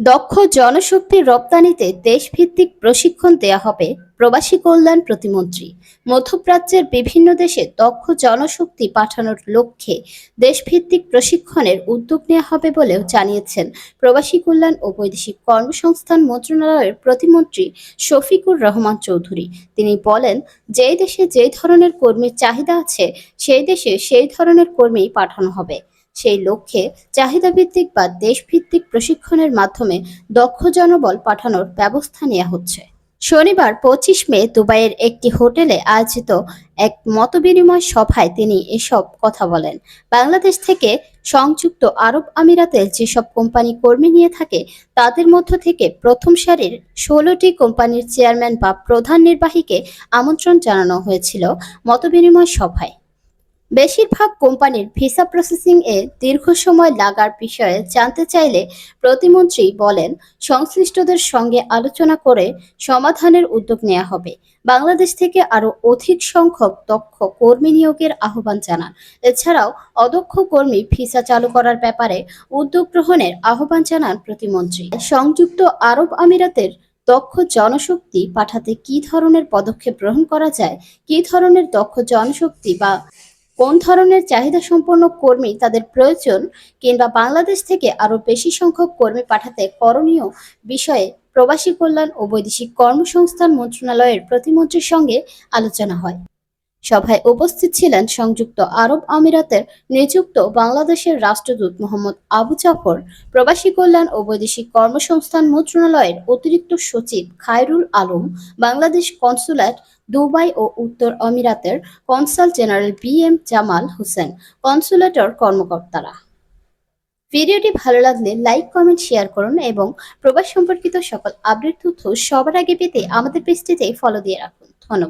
দক্ষ জনশক্তি রপ্তানিতে দেশভিত্তিক প্রশিক্ষণ দেয়া হবে প্রবাসী কল্যাণ প্রতিমন্ত্রী। মধ্যপ্রাচ্যের বিভিন্ন দেশে দক্ষ জনশক্তি পাঠানোর লক্ষ্যে দেশভিত্তিক প্রশিক্ষণের উদ্যোগ নেওয়া হবে বলেও জানিয়েছেন প্রবাসী কল্যাণ ও বৈদেশিক কর্মসংস্থান মন্ত্রণালয়ের প্রতিমন্ত্রী শফিকুর রহমান চৌধুরী। তিনি বলেন যেই দেশে যেই ধরনের কর্মীর চাহিদা আছে, সেই দেশে সেই ধরনের কর্মী পাঠানো হবে। সেই লক্ষ্যে চাহিদাভিত্তিক বা দেশভিত্তিক প্রশিক্ষণের মাধ্যমে দক্ষ জনবল পাঠানোর ব্যবস্থা নেওয়া হচ্ছে। শনিবার পঁচিশ মে দুবাইয়ের একটি হোটেলে আয়োজিত এক মতবিনিময় সভায় তিনি এসব কথা বলেন। বাংলাদেশ থেকে সংযুক্ত আরব আমিরাতের যেসব কোম্পানি কর্মী নিয়ে থাকে, তাদের মধ্য থেকে প্রথম সারির ষোলোটি কোম্পানির চেয়ারম্যান বা প্রধান নির্বাহীকে আমন্ত্রণ জানানো হয়েছিল মতবিনিময় সভায়। বেশিরভাগ কোম্পানির ভিসা প্রসেসিং এ দীর্ঘ সময় লাগার বিষয়ে জানতে চাইলে প্রতিমন্ত্রী বলেন, সংশ্লিষ্টদের সঙ্গে আলোচনা করে সমাধানের উদ্যোগ নেওয়া হবে। বাংলাদেশ থেকে আরও অধিক সংখ্যক দক্ষ কর্মী নিয়োগের আহ্বান জানান। এছাড়াও অদক্ষ কর্মী ভিসা চালু করার ব্যাপারে উদ্যোগ গ্রহণের আহ্বান জানান প্রতিমন্ত্রী। সংযুক্ত আরব আমিরাতের দক্ষ জনশক্তি পাঠাতে কি ধরনের পদক্ষেপ গ্রহণ করা যায়, কী ধরনের দক্ষ জনশক্তি বা কোন ধরনের চাহিদা সম্পন্ন কর্মী তাদের প্রয়োজন কিংবা বাংলাদেশ থেকে আরও বেশি সংখ্যক কর্মী পাঠাতে করণীয় বিষয়ে প্রবাসী কল্যাণ ও বৈদেশিক কর্মসংস্থান মন্ত্রণালয়ের প্রতিমন্ত্রীর সঙ্গে আলোচনা হয়। সভায় উপস্থিত ছিলেন সংযুক্ত আরব আমিরাতের নিযুক্ত বাংলাদেশের রাষ্ট্রদূত মোহাম্মদ আবু জাফর, প্রবাসী কল্যাণ ও বৈদেশিক কর্মসংস্থান মন্ত্রণালয়ের অতিরিক্ত সচিব খায়রুল আলম, বাংলাদেশ কনসুলেট দুবাই ও উত্তর আমিরাতের consul general B M Jamal Hossain, কনসুলেটর কর্মকর্তারা। ভিডিওটি ভালো লাগলে লাইক, কমেন্ট, শেয়ার করুন এবং প্রবাস সম্পর্কিত সকল আপডেট তথ্য সবার আগে পেতে আমাদের পেজটিতে ফলো দিয়ে রাখুন। ধন্যবাদ।